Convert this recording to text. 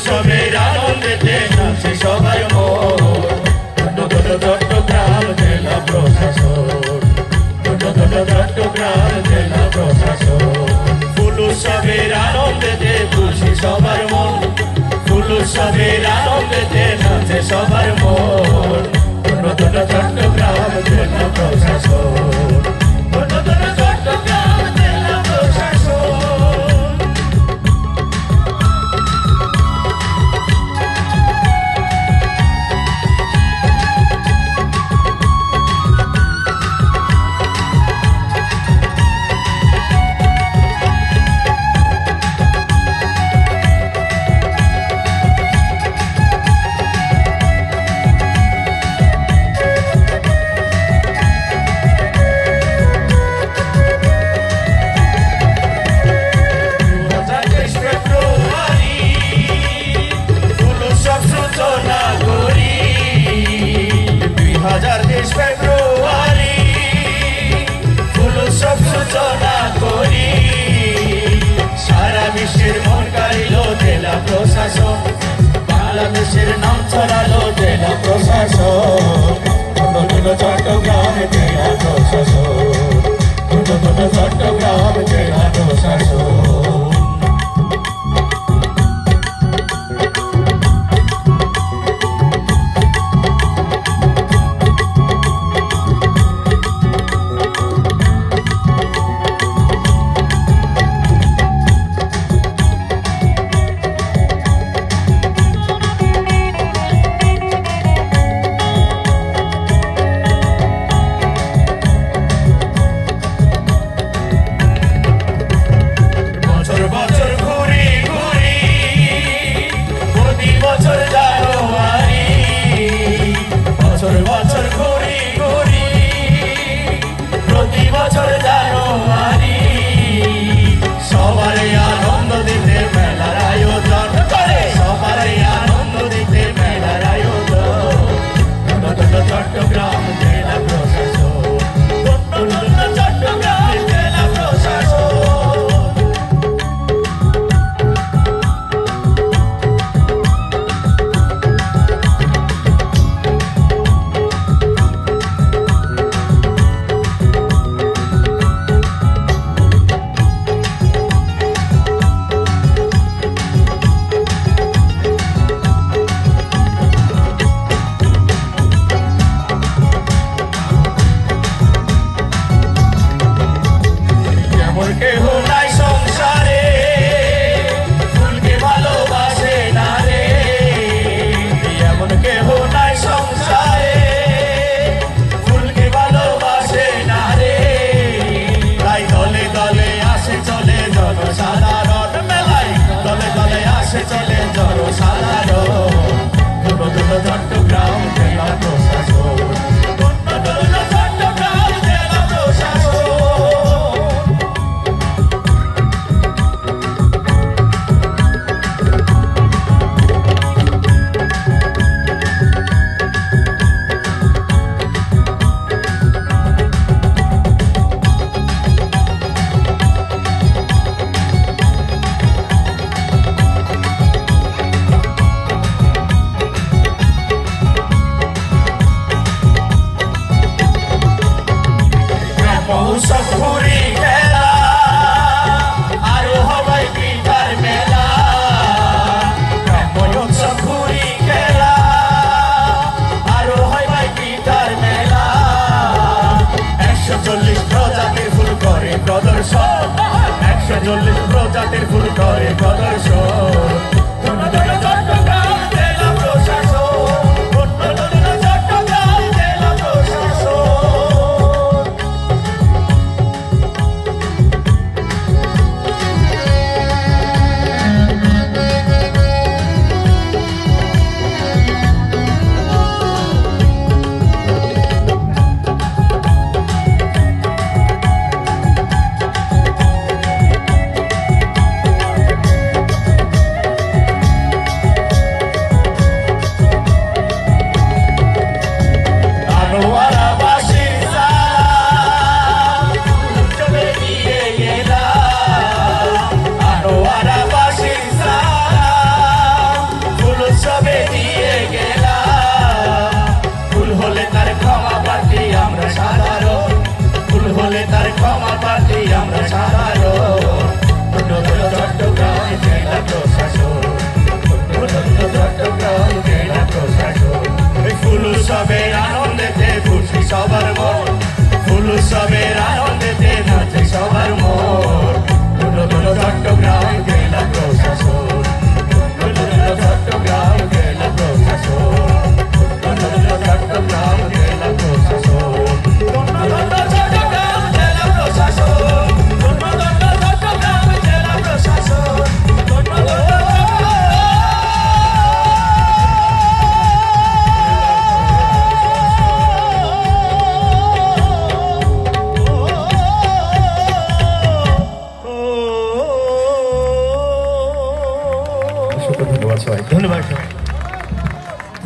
sua ছড়ালো জেলা প্রশাসন চট্টগ্রাম বছর জানুয়ারি সবার আনন্দ দিতে মেলার আয়োজন করে। সবার আনন্দ দিতে মেলার আয়োজন। চট্টগ্রাম porque জাতের ফুল করে প্রদর্শন